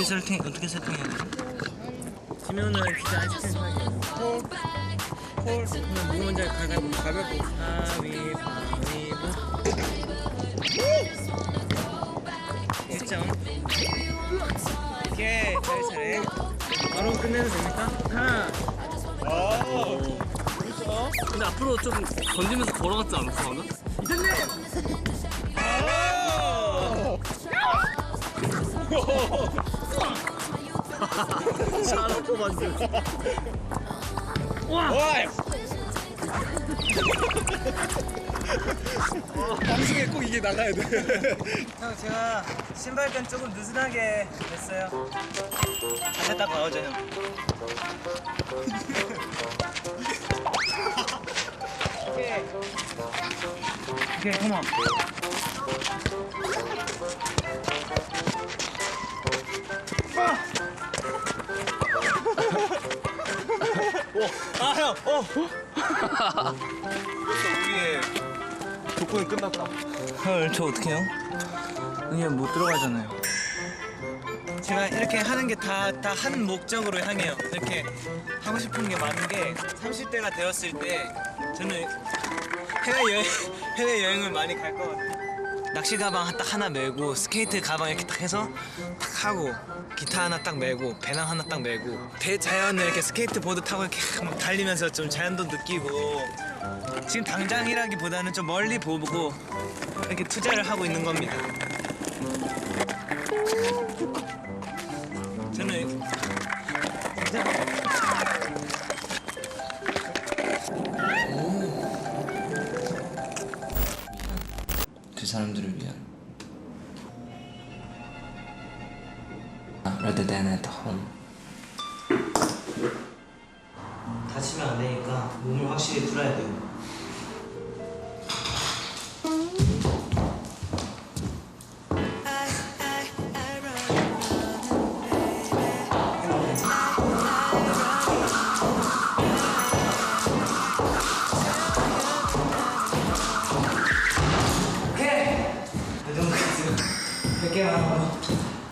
어떻게 세팅 어떻게 세팅해야 돼? 지면은 진짜 아이스크림 사게. 콜. 콜. 그냥 누구 먼저 가위바위보 가위바위보. 가위바위보. 1점. 오케이 차례차례. 바로 끝내도 됩니까? 하나. 근데 앞으로 좀 던지면서 걸어갔지 않았어 방금? 잘하고 만들. 방송에 꼭 이게 나가야 돼. 형 제가 신발끈 조금 느슨하게 됐어요. 다시 딱 나오죠 형. 오케이. 오케이 컴온. 아 형, 어. 우리의 조건이 끝났다. 헐, 저 어떡해요? 이게 못 들어가잖아요. 제가 이렇게 하는 게 다 다 한 목적으로 향해요. 이렇게 하고 싶은 게 많은 게 30대가 되었을 때 저는 해외 여행 해외 여행을 많이 갈 것 같아요. 낚시 가방 딱 하나 메고 스케이트 가방 이렇게 딱 해서 딱 하고 기타 하나 딱 메고 배낭 하나 딱 메고 대자연을 이렇게 스케이트 보드 타고 이렇게 막 달리면서 좀 자연도 느끼고 지금 당장이라기보다는 좀 멀리 보고 이렇게 투자를 하고 있는 겁니다. 저는 사람들을 위한. rather than at home. 다치면 안 되니까 몸을 확실히 풀어야 돼요 go.